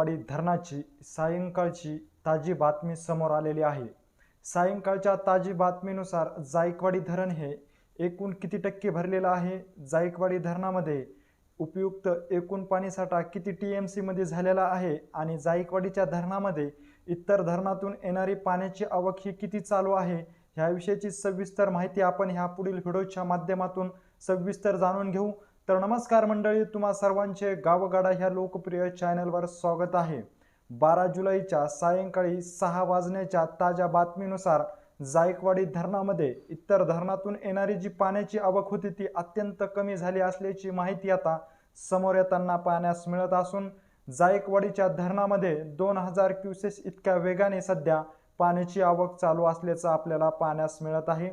जायकवाडी धरणाची सायंकाळची ताजी बातमी समोर आलेली आहे. सायंकाळच्या ताजी बातमीनुसार जायकवाडी धरण हे एकूण किती टक्के भरलेलं आहे? जायकवाडी धरणामध्ये उपयुक्त एकूण पाणीसाठा किती टी एम सीमध्ये झालेला आहे आणि जायकवाडीच्या धरणामध्ये इतर धरणातून येणारी पाण्याची आवक ही किती चालू आहे? ह्याविषयीची सविस्तर माहिती आपण ह्या पुढील व्हिडिओच्या माध्यमातून सविस्तर जाणून घेऊ. तर नमस्कार मंडळी तुम्हा सर्वांचे गावगाडा ह्या लोकप्रिय चॅनलवर स्वागत आहे. बारा जुलैच्या सायंकाळी सहा वाजण्याच्या ताज्या बातमीनुसार जायकवाडी धरणामध्ये इतर धरणातून येणारी जी पाण्याची आवक होती ती अत्यंत कमी झाली असल्याची माहिती आता समोर येताना पाहण्यास मिळत असून जायकवाडीच्या धरणामध्ये दोन हजार क्युसेस इतक्या वेगाने सध्या पाण्याची आवक चालू असल्याचं आपल्याला पाहण्यास मिळत आहे.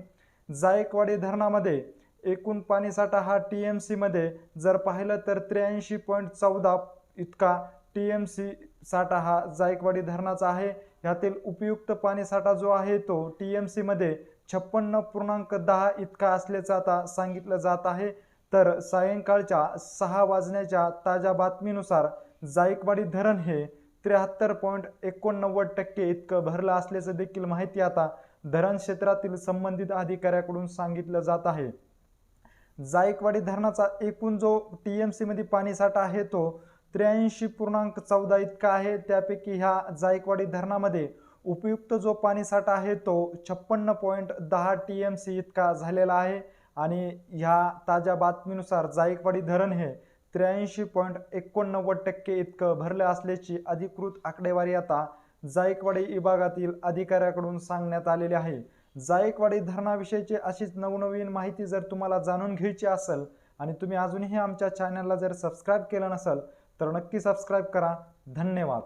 जायकवाडी धरणामध्ये एकूण पाणीसाठा हा टी एम सीमध्ये जर पाहिलं तर त्र्याऐंशी पॉईंट चौदा इतका टी एम सी साठा हा जायकवाडी धरणाचा आहे. यातील उपयुक्त पाणीसाठा जो आहे तो टी एम सीमध्ये छप्पन्न पूर्णांक दहा इतका असल्याचं आता सांगितलं जात आहे. तर सायंकाळच्या सहा वाजण्याच्या ताज्या बातमीनुसार जायकवाडी धरण हे त्र्याहत्तर पॉईंट एकोणनव्वद टक्के इतकं भरलं असल्याचं देखील माहिती आता धरण क्षेत्रातील संबंधित अधिकाऱ्याकडून सांगितलं जात आहे. जायकवाडी धरणाचा एकूण जो टी एम सीमध्ये पाणीसाठा आहे तो त्र्याऐंशी पूर्णांक चौदा इतका आहे. त्यापैकी ह्या जायकवाडी धरणामध्ये उपयुक्त जो पाणीसाठा आहे तो छप्पन्न पॉईंट दहा टी एम सी इतका झालेला आहे. आणि ह्या ताज्या बातमीनुसार जायकवाडी धरण हे त्र्याऐंशी पॉईंट एकोणनव्वद टक्के इतकं भरलं असल्याची अधिकृत आकडेवारी आता जायकवाडी विभागातील अधिकाऱ्याकडून सांगण्यात आलेली आहे. जायकवाडी धरणाविषयीची अशीच नवनवीन माहिती जर तुम्हाला जाणून घ्यायची असेल आणि तुम्ही अजूनही आमच्या चॅनलला जर सबस्क्राईब केलं नसेल तर नक्की सबस्क्राईब करा. धन्यवाद.